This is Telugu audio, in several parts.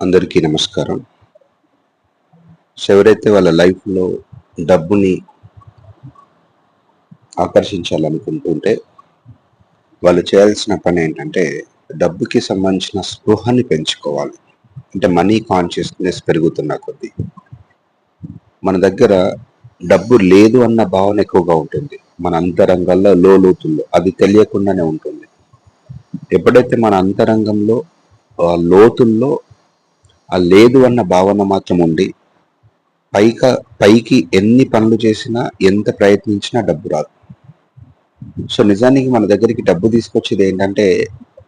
అందరికీ నమస్కారం. సో ఎవరైతే వాళ్ళ లైఫ్లో డబ్బుని ఆకర్షించాలనుకుంటుంటే వాళ్ళు చేయాల్సిన పని ఏంటంటే డబ్బుకి సంబంధించిన స్పృహని పెంచుకోవాలి. అంటే మనీ కాన్షియస్నెస్ పెరుగుతున్న కొద్దీ. మన దగ్గర డబ్బు లేదు అన్న భావన ఎక్కువగా ఉంటుంది. మన అంతరంగంలో లోతుల్లో అది తెలియకుండానే ఉంటుంది. ఎప్పుడైతే మన అంతరంగంలో లోతుల్లో ఆ లేదు అన్న భావన మాత్రం ఉండి పైక పైకి ఎన్ని పనులు చేసినా ఎంత ప్రయత్నించినా డబ్బు రాదు. సో నిజానికి మన దగ్గరికి డబ్బు తీసుకొచ్చేది ఏంటంటే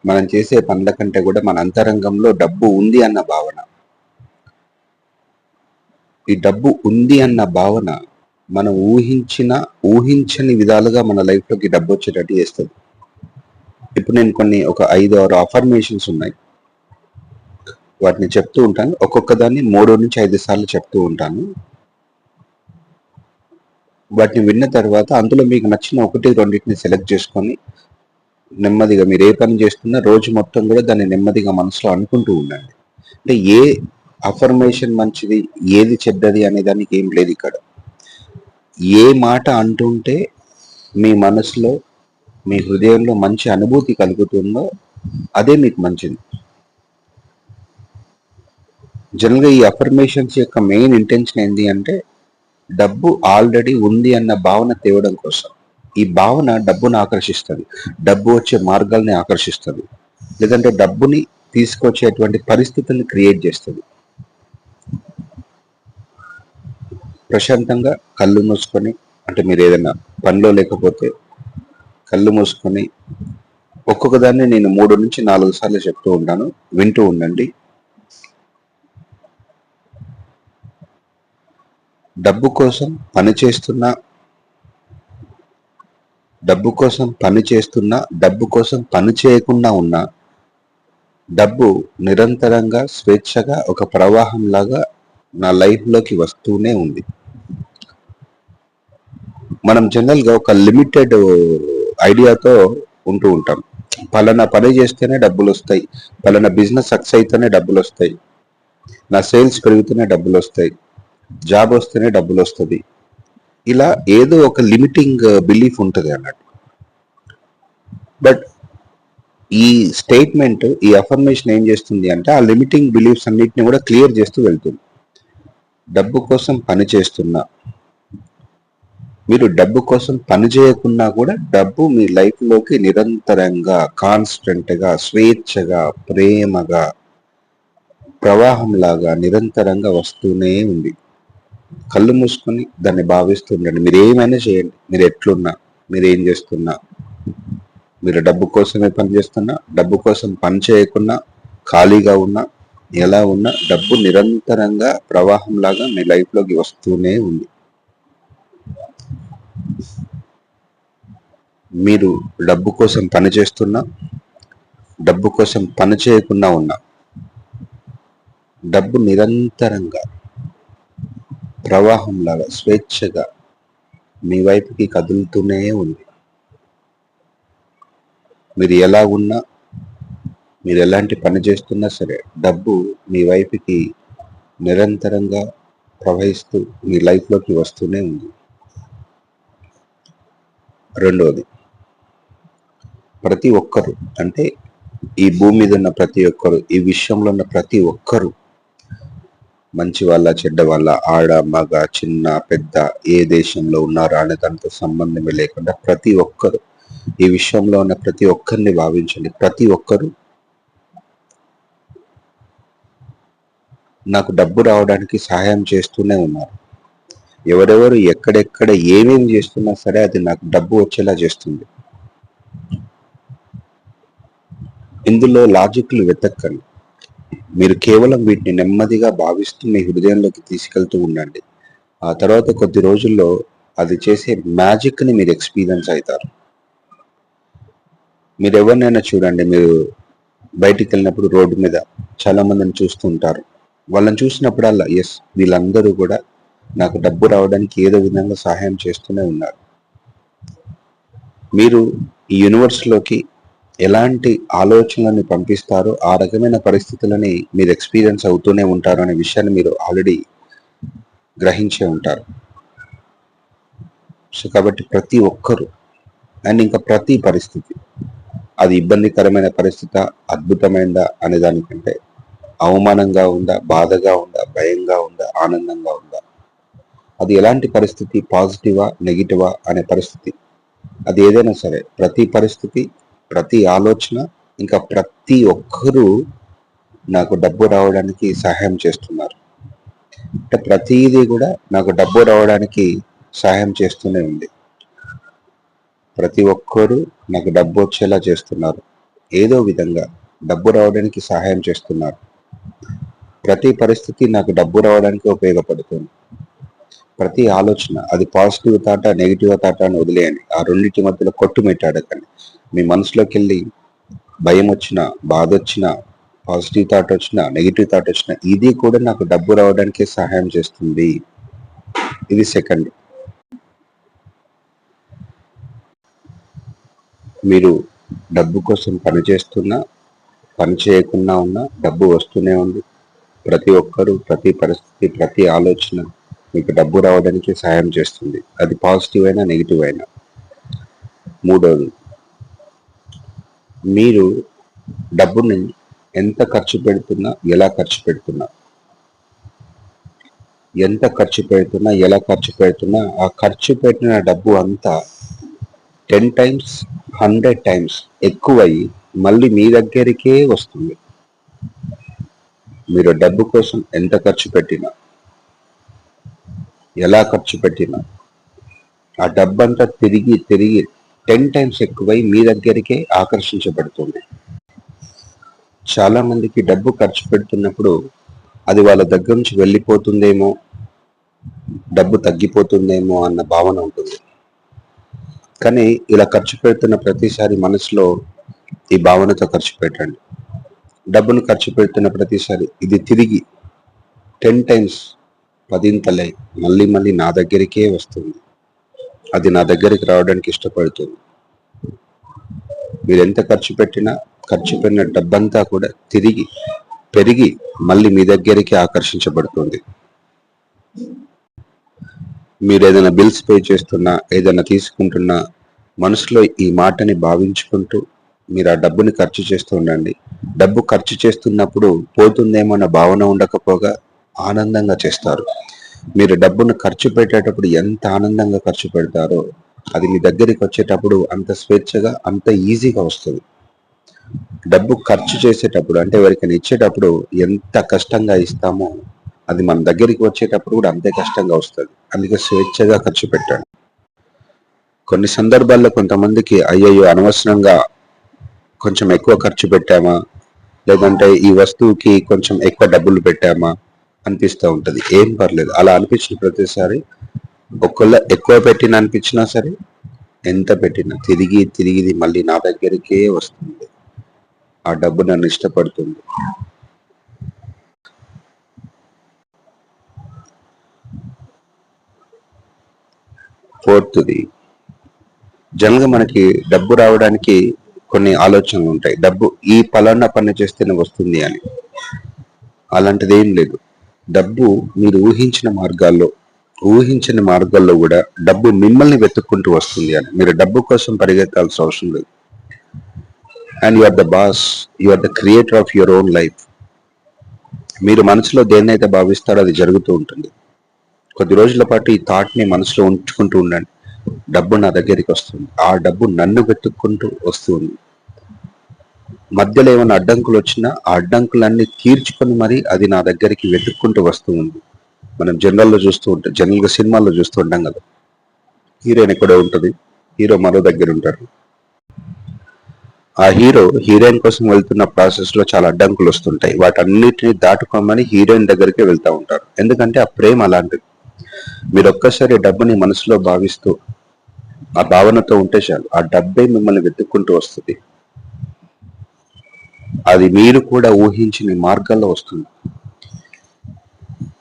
మనం చేసే పనుల కంటే కూడా మన అంతరంగంలో డబ్బు ఉంది అన్న భావన. ఈ డబ్బు ఉంది అన్న భావన మనం ఊహించిన ఊహించని విధాలుగా మన లైఫ్లోకి డబ్బు వచ్చేటట్టు చేస్తుంది. ఇప్పుడు నేను కొన్ని ఒక ఐదు ఆరు అఫర్మేషన్స్ ఉన్నాయి. వాటిని చెప్తూ ఉంటాను. ఒక్కొక్క దాన్ని మూడు నుంచి ఐదు సార్లు చెప్తూ ఉంటాను. వాటిని విన్న తర్వాత అందులో మీకు నచ్చిన ఒకటి రెండింటిని సెలెక్ట్ చేసుకొని నెమ్మదిగా మీరు ఏ పని చేస్తున్నా రోజు మొత్తం కూడా దాన్ని నెమ్మదిగా మనసులో అనుకుంటూ ఉండండి. అంటే ఏ అఫర్మేషన్ మంచిది ఏది చెడ్డది అనే దానికి ఏం లేదు ఇక్కడ. ఏ మాట అంటుంటే మీ మనసులో మీ హృదయంలో మంచి అనుభూతి కలుగుతుందో అదే మీకు మంచిది. జనరల్గా ఈ అఫర్మేషన్స్ యొక్క మెయిన్ ఇంటెన్షన్ ఏంటి అంటే డబ్బు ఆల్రెడీ ఉంది అన్న భావన తేవడం కోసం. ఈ భావన డబ్బును ఆకర్షిస్తుంది. డబ్బు వచ్చే మార్గాల్ని ఆకర్షిస్తుంది. లేదంటే డబ్బుని తీసుకొచ్చేటువంటి పరిస్థితుల్ని క్రియేట్ చేస్తుంది. ప్రశాంతంగా కళ్ళు మూసుకొని అంటే మీరు ఏదైనా పనిలో లేకపోతే కళ్ళు మూసుకొని ఒక్కొక్క దాన్ని నేను మూడు నుంచి నాలుగు సార్లు చెప్తూ ఉంటాను వింటూ ఉండండి. డబ్బు కోసం పని చేస్తున్న డబ్బు కోసం పని చేస్తున్నా డబ్బు కోసం పని చేయకుండా ఉన్నా డబ్బు నిరంతరంగా స్వేచ్ఛగా ఒక ప్రవాహం లాగా నా లైఫ్లోకి వస్తూనే ఉంది. మనం జనరల్గా ఒక లిమిటెడ్ ఐడియాతో ఉంటూ ఉంటాం. పలానా పని చేస్తేనే డబ్బులు వస్తాయి. పలానా బిజినెస్ సక్సెస్ అయితేనే డబ్బులు వస్తాయి. నా సేల్స్ పెరిగితేనే డబ్బులు వస్తాయి. జాబ్ వస్తేనే డబ్బులు వస్తుంది. ఇలా ఏదో ఒక లిమిటింగ్ uh, బిలీఫ్ ఉంటుంది అన్నట్టు. బట్ ఈ స్టేట్మెంట్ ఈ అఫర్మేషన్ ఏం చేస్తుంది అంటే ఆ లిమిటింగ్ బిలీఫ్స్ అన్నిటిని కూడా క్లియర్ చేస్తూ వెళ్తుంది. డబ్బు కోసం పని చేస్తున్నా. మీరు డబ్బు కోసం పని చేయకున్నా కూడా డబ్బు మీ లైఫ్లోకి నిరంతరంగా కాన్స్టెంట్గా స్వేచ్ఛగా ప్రేమగా ప్రవాహంలాగా నిరంతరంగా వస్తూనే ఉంది. కళ్ళు మూసుకొని దాన్ని భావిస్తూ ఉండండి. మీరు ఏమైనా చేయండి. మీరు ఎట్లున్నా మీరు ఏం చేస్తున్నా మీరు డబ్బు కోసమే పని చేస్తున్నా డబ్బు కోసం పని చేయకున్నా ఖాళీగా ఉన్నా ఎలా ఉన్నా డబ్బు నిరంతరంగా ప్రవాహంలాగా మీ లైఫ్లోకి వస్తూనే ఉంది. మీరు డబ్బు కోసం పని చేస్తున్నా డబ్బు కోసం పని చేయకుండా ఉన్నా డబ్బు నిరంతరంగా ప్రవాహంలాగా స్వేచ్ఛగా మీ వైపుకి కదులుతూనే ఉంది. మీరు ఎలా ఉన్నా మీరు ఎలాంటి పని చేస్తున్నా సరే డబ్బు మీ వైపుకి నిరంతరంగా ప్రవహిస్తూ మీ లైఫ్లోకి వస్తూనే ఉంది. రెండవది ప్రతి ఒక్కరు అంటే ఈ భూమి మీద ఉన్న ప్రతి ఒక్కరు ఈ విశ్వంలో ఉన్న ప్రతి ఒక్కరు మంచి వాళ్ళ చెడ్డ వాళ్ళ ఆడ మగ చిన్న పెద్ద ఏ దేశంలో ఉన్నారా అనే దానితో సంబంధమే లేకుండా ప్రతి ఒక్కరు ఈ విషయంలో ఉన్న ప్రతి ఒక్కరిని భావించండి. ప్రతి ఒక్కరు నాకు డబ్బు రావడానికి సహాయం చేస్తూనే ఉన్నారు. ఎవరెవరు ఎక్కడెక్కడ ఏమేమి చేస్తున్నా సరే అది నాకు డబ్బు వచ్చేలా చేస్తుంది. ఇందులో లాజిక్లు వెతక్కండి మీరు కేవలం వీటిని నెమ్మదిగా భావిస్తూ మీ హృదయంలోకి తీసుకెళ్తూ ఉండండి. ఆ తర్వాత కొద్ది రోజుల్లో అది చేసే మ్యాజిక్ని మీరు ఎక్స్పీరియన్స్ అవుతారు. మీరు ఎవరినైనా చూడండి మీరు బయటికి వెళ్ళినప్పుడు రోడ్డు మీద చాలా మందిని చూస్తుంటారు వాళ్ళని చూసినప్పుడల్లా ఎస్ వీళ్ళందరూ కూడా నాకు డబ్బు రావడానికి ఏదో విధంగా సహాయం చేస్తూనే ఉన్నారు. మీరు ఈ యూనివర్స్లోకి ఎలాంటి ఆలోచనలని పంపిస్తారో ఆ రకమైన పరిస్థితులని మీరు ఎక్స్పీరియన్స్ అవుతూనే ఉంటారు అనే విషయాన్ని మీరు ఆల్రెడీ గ్రహించే ఉంటారు. సో కాబట్టి ప్రతి ఒక్కరు అండ్ ఇంకా ప్రతి పరిస్థితి అది ఇబ్బందికరమైన పరిస్థితి అద్భుతమైందా అనే దానికంటే అవమానంగా ఉందా బాధగా ఉందా భయంగా ఉందా ఆనందంగా ఉందా? అది ఎలాంటి పరిస్థితి పాజిటివా నెగిటివా అనే పరిస్థితి? అది ఏదైనా సరే ప్రతి పరిస్థితి ప్రతి ఆలోచన ఇంకా ప్రతి ఒక్కరూ నాకు డబ్బు రావడానికి సహాయం చేస్తున్నారు. అంటే ప్రతిదీ కూడా నాకు డబ్బు రావడానికి సహాయం చేస్తూనే ఉంది. ప్రతి ఒక్కరూ నాకు డబ్బు వచ్చేలా చేస్తున్నారు. ఏదో విధంగా డబ్బు రావడానికి సహాయం చేస్తున్నారు. ప్రతి పరిస్థితి నాకు డబ్బు రావడానికి ఉపయోగపడుతుంది. ప్రతి ఆలోచన అది పాజిటివ్ తాట నెగిటివ్ తాట అని వదిలేయండి. ఆ రెండింటి మధ్యలో కొట్టుమిట్టాడకండి. మీ మనసులోకి వెళ్ళి భయం వచ్చిన బాధ వచ్చిన పాజిటివ్ థాట్ వచ్చిన నెగిటివ్ థాట్ వచ్చిన ఇది కూడా నాకు డబ్బు రావడానికి సహాయం చేస్తుంది. ఇది సెకండ్ మీరు డబ్బు కోసం పని చేస్తున్నా పని చేయకుండా ఉన్నా డబ్బు వస్తూనే ఉంది. ప్రతి ఒక్కరూ ప్రతి పరిస్థితి ప్రతి ఆలోచన మీకు డబ్బు రావడానికి సహాయం చేస్తుంది. అది పాజిటివ్ అయినా నెగిటివ్ అయినా. మూడవది మీరు డబ్బుని ఎంత ఖర్చు పెడుతున్నా ఎలా ఖర్చు పెడుతున్నా ఎంత ఖర్చు పెడుతున్నా ఎలా ఖర్చు పెడుతున్నా ఆ ఖర్చు పెట్టిన డబ్బు అంతా టెన్ టైమ్స్ హండ్రెడ్ టైమ్స్ ఎక్కువయ్యి మళ్ళీ మీ దగ్గరికే వస్తుంది. మీరు డబ్బు కోసం ఎంత ఖర్చు పెట్టినా ఎలా ఖర్చు పెట్టినా ఆ డబ్బంతా తిరిగి తిరిగి టెన్ టైమ్స్ ఎక్కువై మీ దగ్గరికే ఆకర్షించబడుతుంది. చాలా మందికి డబ్బు ఖర్చు పెడుతున్నప్పుడు అది వాళ్ళ దగ్గర నుంచి వెళ్ళిపోతుందేమో డబ్బు తగ్గిపోతుందేమో అన్న భావన ఉంటుంది. కానీ ఇలా ఖర్చు పెడుతున్న ప్రతిసారి మనసులో ఈ భావనతో ఖర్చు పెట్టండి. డబ్బును ఖర్చు పెడుతున్న ప్రతిసారి ఇది తిరిగి టెన్ టైమ్స్ పదింతలై మళ్ళీ మళ్ళీ నా దగ్గరికే వస్తుంది. అది నా దగ్గరికి రావడానికి ఇష్టపడుతుంది. మీరు ఎంత ఖర్చు పెట్టినా ఖర్చు పెట్టిన డబ్బంతా కూడా తిరిగి పెరిగి మళ్ళీ మీ దగ్గరికి ఆకర్షించబడుతుంది. మీరు ఏదైనా బిల్స్ పే చేస్తున్నా ఏదైనా తీసుకుంటున్నా మనసులో ఈ మాటని భావించుకుంటూ మీరు ఆ డబ్బుని ఖర్చు చేస్తూ ఉండండి. డబ్బు ఖర్చు చేస్తున్నప్పుడు పోతుందేమో అన్న భావన ఉండకపోగా ఆనందంగా చేస్తారు. మీరు డబ్బును ఖర్చు పెట్టేటప్పుడు ఎంత ఆనందంగా ఖర్చు పెడతారో అది మీ దగ్గరికి వచ్చేటప్పుడు అంత స్వేచ్ఛగా అంత ఈజీగా వస్తుంది. డబ్బు ఖర్చు చేసేటప్పుడు అంటే ఎవరికైనా ఇచ్చేటప్పుడు ఎంత కష్టంగా ఇస్తామో అది మన దగ్గరికి వచ్చేటప్పుడు కూడా అంతే కష్టంగా వస్తుంది. అందుకే స్వేచ్ఛగా ఖర్చు పెట్టండి. కొన్ని సందర్భాల్లో కొంతమందికి అయ్యయ్యో అనవసరంగా కొంచెం ఎక్కువ ఖర్చు పెట్టామా? లేదంటే ఈ వస్తువుకి కొంచెం ఎక్కువ డబ్బులు పెట్టామా? అనిపిస్తూ ఉంటుంది. ఏం పర్లేదు. అలా అనిపించిన ప్రతిసారి ఒకళ్ళ ఎక్కువ పెట్టిన అనిపించినా సరే ఎంత పెట్టినా తిరిగి తిరిగి మళ్ళీ నా దగ్గరికే వస్తుంది. ఆ డబ్బు నన్ను ఇష్టపడుతుంది. ఫోర్త్ది జనరల్గా మనకి డబ్బు రావడానికి కొన్ని ఆలోచనలు ఉంటాయి. డబ్బు ఈ పలానా పని చేస్తేనే వస్తుంది అని. అలాంటిది ఏం లేదు. డబ్బు మీరు ఊహించిన మార్గాల్లో ఊహించిన మార్గాల్లో కూడా డబ్బు మిమ్మల్ని వెతుక్కుంటూ వస్తుంది అని. మీరు డబ్బు కోసం పరిగెత్తాల్సిన అవసరం లేదు. And you are the boss you are the creator of your own life మీరు మనసులో దేన్నైతే భావిస్తారో అది జరుగుతూ ఉంటుంది. కొద్ది రోజుల పాటు ఈ థాట్ని మనసులో ఉంచుకుంటూ ఉండండి. డబ్బు నా దగ్గరికి వస్తుంది. ఆ డబ్బు నన్ను వెతుక్కుంటూ వస్తుంది. మధ్యలో ఏమైనా అడ్డంకులు వచ్చినా ఆ అడ్డంకులన్నీ తీర్చుకొని మరి అది నా దగ్గరికి వెతుక్కుంటూ వస్తూ ఉంది. మనం జనరల్లో చూస్తూ ఉంటాం జనరల్గా సినిమాల్లో చూస్తూ ఉంటాం కదా. హీరోయిన్ ఎక్కడో ఉంటుంది హీరో మరో దగ్గర ఉంటారు. ఆ హీరో హీరోయిన్ కోసం వెళ్తున్న ప్రాసెస్లో చాలా అడ్డంకులు వస్తుంటాయి. వాటన్నిటిని దాటుకోమని హీరోయిన్ దగ్గరికి వెళ్తూ ఉంటారు. ఎందుకంటే ఆ ప్రేమ అలాంటిది. మీరు ఒక్కసారి డబ్బుని మనసులో భావిస్తూ ఆ భావనతో ఉంటే చాలు ఆ డబ్బే మిమ్మల్ని వెతుక్కుంటూ వస్తుంది. అది మీరు కూడా ఊహించిన మార్గాల్లో వస్తుంది.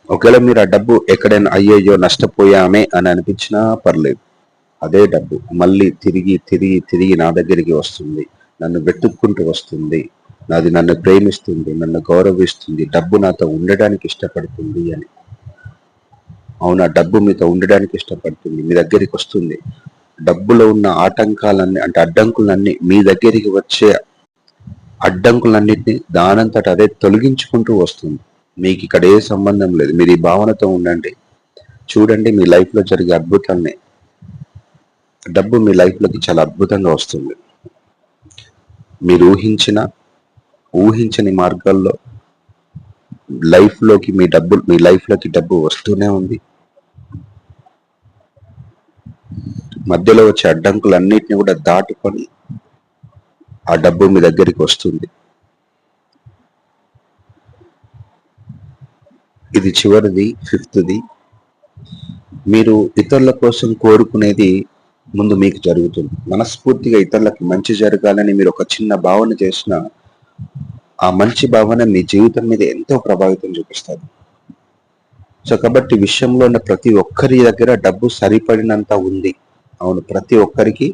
ఒకవేళ మీరు ఆ డబ్బు ఎక్కడైనా అయ్యయ్యో నష్టపోయామే అని అనిపించినా పర్లేదు. అదే డబ్బు మళ్ళీ తిరిగి తిరిగి తిరిగి నా దగ్గరికి వస్తుంది. నన్ను వెతుక్కుంటూ వస్తుంది. నాది నన్ను ప్రేమిస్తుంది నన్ను గౌరవిస్తుంది డబ్బు నాతో ఉండడానికి ఇష్టపడుతుంది అని. అవునా డబ్బు మీతో ఉండడానికి ఇష్టపడుతుంది మీ దగ్గరికి వస్తుంది. డబ్బులో ఉన్న ఆటంకాలన్నీ అంటే అడ్డంకులన్నీ మీ దగ్గరికి వచ్చే అడ్డంకులన్నింటినీ దానంతట అదే తొలగించుకుంటూ వస్తుంది. మీకు ఇక్కడ ఏ సంబంధం లేదు. మీరు ఈ భావనతో ఉండండి. చూడండి మీ లైఫ్లో జరిగే అద్భుతాన్ని. డబ్బు మీ లైఫ్లోకి చాలా అద్భుతంగా వస్తుంది. మీరు ఊహించిన ఊహించని మార్గాల్లో లైఫ్లోకి మీ డబ్బు మీ లైఫ్లోకి డబ్బు వస్తూనే ఉంది. మధ్యలో వచ్చే అడ్డంకులన్నిటిని కూడా దాటుకొని ఆ డబ్బు మీ దగ్గరికి వస్తుంది. ఇది చివరిది ఫిఫ్త్ది. మీరు ఇతరుల కోసం కోరుకునేది ముందు మీకు జరుగుతుంది. మనస్ఫూర్తిగా ఇతరులకి మంచి జరగాలని మీరు ఒక చిన్న భావన చేసిన ఆ మంచి భావన మీ జీవితం మీద ఎంతో ప్రభావితం చూపిస్తుంది. సో కాబట్టి విషయంలో ఉన్న ప్రతి ఒక్కరి దగ్గర డబ్బు సరిపడినంత ఉంది. అవును ప్రతి ఒక్కరికి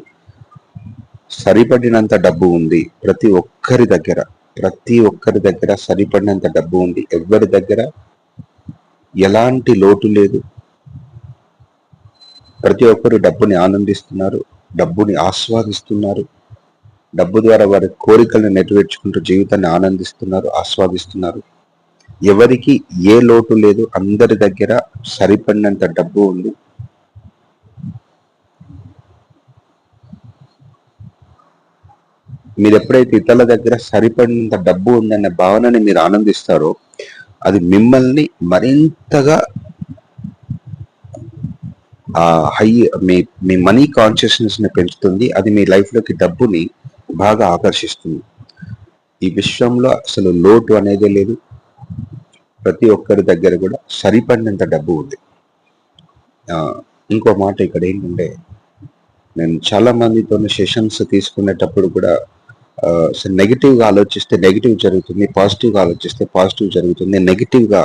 సరిపడినంత డబ్బు ఉంది ప్రతి ఒక్కరి దగ్గర ప్రతి ఒక్కరి దగ్గర సరిపడినంత డబ్బు ఉంది. ఎవరి దగ్గర? ఎలాంటి లోటు లేదు. ప్రతి ఒక్కరు డబ్బుని ఆనందిస్తున్నారు డబ్బుని ఆస్వాదిస్తున్నారు. డబ్బు ద్వారా వారి కోరికలను నెరవేర్చుకుంటూ జీవితాన్ని ఆనందిస్తున్నారు ఆస్వాదిస్తున్నారు. ఎవరికి ఏ లోటు లేదు అందరి దగ్గర సరిపడినంత డబ్బు ఉంది. మీరు ఎప్పుడైతే ఇతరుల దగ్గర సరిపడినంత డబ్బు ఉందనే భావనని మీరు ఆనందిస్తారో అది మిమ్మల్ని మరింతగా ఆ హై మీ మీ మనీ కాన్షియస్నెస్ని పెంచుతుంది. అది మీ లైఫ్లోకి డబ్బుని బాగా ఆకర్షిస్తుంది. ఈ విశ్వంలో అసలు లోటు అనేదే లేదు. ప్రతి ఒక్కరి దగ్గర కూడా సరిపడినంత డబ్బు ఉంది. ఇంకో మాట ఇక్కడ ఏంటంటే నేను చాలా మందితో సెషన్స్ తీసుకునేటప్పుడు కూడా నెగిటివ్గా ఆలోచిస్తే నెగిటివ్ జరుగుతుంది పాజిటివ్గా ఆలోచిస్తే పాజిటివ్ జరుగుతుంది నెగిటివ్గా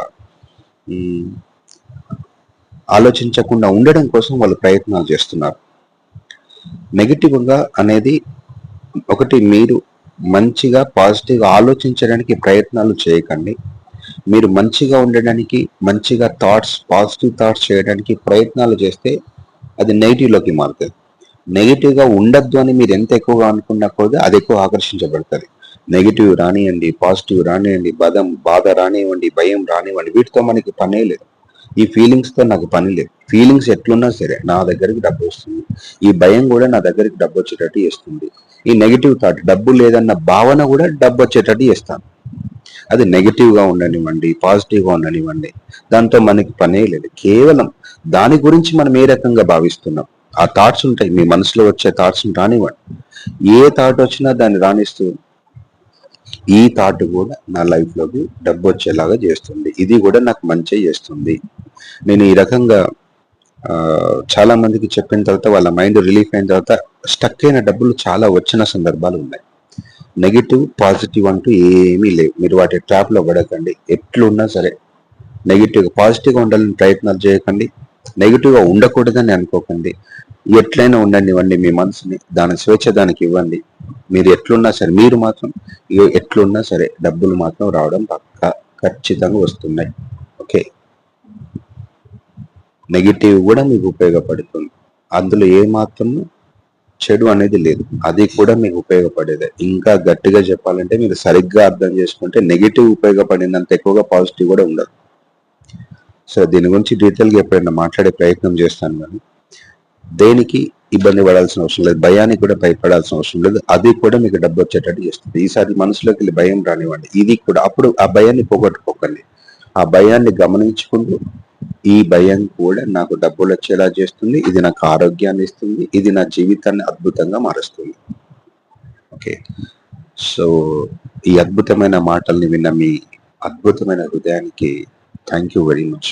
ఆలోచించకుండా ఉండడం కోసం వాళ్ళు ప్రయత్నాలు చేస్తున్నారు. నెగిటివ్గా అనేది ఒకటి మీరు మంచిగా పాజిటివ్గా ఆలోచించడానికి ప్రయత్నాలు చేయకండి. మీరు మంచిగా ఉండడానికి మంచిగా థాట్స్ పాజిటివ్ థాట్స్ చేయడానికి ప్రయత్నాలు చేస్తే అది నెగిటివ్లోకి మారుతుంది. నెగిటివ్గా ఉండద్దు అని మీరు ఎంత ఎక్కువగా అనుకున్నా కూడా అది ఎక్కువ ఆకర్షించబడుతుంది. నెగిటివ్ రానివ్వండి పాజిటివ్ రానివ్వండి బదం బాధ రానివ్వండి భయం రానివ్వండి వీటితో మనకి పనే లేదు. ఈ ఫీలింగ్స్తో నాకు పని లేదు. ఫీలింగ్స్ ఎట్లున్నా సరే నా దగ్గరికి డబ్బు వస్తుంది. ఈ భయం కూడా నా దగ్గరికి డబ్బు వచ్చేటట్టు చేస్తుంది. ఈ నెగిటివ్ థాట్ డబ్బు లేదన్న భావన కూడా డబ్బు వచ్చేటట్టు చేస్తాను. అది నెగిటివ్గా ఉండనివ్వండి పాజిటివ్గా ఉండనివ్వండి దాంతో మనకి పనే లేదు. కేవలం దాని గురించి మనం ఏ రకంగా భావిస్తున్నాం? ఆ థాట్స్ ఉంటాయి. మీ మనసులో వచ్చే థాట్స్ రానివ్వండి. ఏ థాట్ వచ్చినా దాన్ని రాణిస్తూ ఈ థాట్ కూడా నా లైఫ్లోకి డబ్బు వచ్చేలాగా చేస్తుంది. ఇది కూడా నాకు మంచి చేస్తుంది. నేను ఈ రకంగా చాలా మందికి చెప్పిన తర్వాత వాళ్ళ మైండ్ రిలీఫ్ అయిన తర్వాత స్టక్ అయిన డబ్బులు చాలా వచ్చిన సందర్భాలు ఉన్నాయి. నెగిటివ్ పాజిటివ్ అంటూ ఏమీ లేవు. మీరు వాటి ట్రాప్లో పడకండి. ఎట్లున్నా సరే నెగిటివ్ పాజిటివ్గా ఉండాలని ప్రయత్నాలు చేయకండి. నెగిటివ్గా ఉండకూడదని అనుకోకండి. ఎట్లయినా ఉండండి ఇవ్వండి మీ మనసుని. దాని స్వేచ్ఛ దానికి ఇవ్వండి. మీరు ఎట్లున్నా సరే మీరు మాత్రం ఎట్లున్నా సరే డబ్బులు మాత్రం రావడం పక్క ఖచ్చితంగా వస్తున్నాయి. ఓకే? నెగిటివ్ కూడా మీకు ఉపయోగపడుతుంది. అందులో ఏ మాత్రం చెడు అనేది లేదు. అది కూడా మీకు ఉపయోగపడేదే. ఇంకా గట్టిగా చెప్పాలంటే మీరు సరిగ్గా అర్థం చేసుకుంటే నెగిటివ్ ఉపయోగపడిందంత ఎక్కువగా పాజిటివ్ కూడా ఉండదు. సో దీని గురించి డీటెయిల్గా ఎప్పుడైనా మాట్లాడే ప్రయత్నం చేస్తాను కానీ దేనికి ఇబ్బంది పడాల్సిన అవసరం లేదు భయానికి కూడా భయపడాల్సిన అవసరం లేదు. అది కూడా మీకు డబ్బు వచ్చేటట్టు చేస్తుంది. ఈసారి మనసులోకి వెళ్ళి భయం రానివ్వండి. ఇది కూడా అప్పుడు ఆ భయాన్ని పోగొట్టుకోకండి. ఆ భయాన్ని గమనించుకుంటూ ఈ భయం కూడా నాకు డబ్బులు వచ్చేలా చేస్తుంది. ఇది నాకు ఆరోగ్యాన్ని ఇస్తుంది. ఇది నా జీవితాన్ని అద్భుతంగా మారుస్తుంది. ఓకే. సో ఈ అద్భుతమైన మాటల్ని విన్న మీ అద్భుతమైన హృదయానికి థ్యాంక్ యూ వెరీ మచ్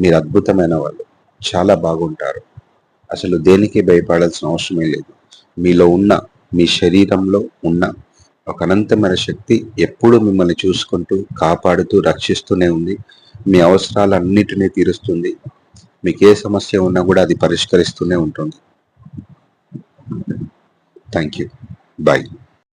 మీరు అద్భుతమైన వాళ్ళు. చాలా బాగుంటారు. అసలు దేనికి భయపడాల్సిన అవసరమే లేదు. మీలో ఉన్న మీ శరీరంలో ఉన్న ఒక అనంతమైన శక్తి ఎప్పుడు మిమ్మల్ని చూసుకుంటూ కాపాడుతూ రక్షిస్తూనే ఉంది. మీ అవసరాలన్నిటినీ తీరుస్తుంది. మీకు ఏ సమస్య ఉన్నా కూడా అది పరిష్కరిస్తూనే ఉంటుంది. Thank you bye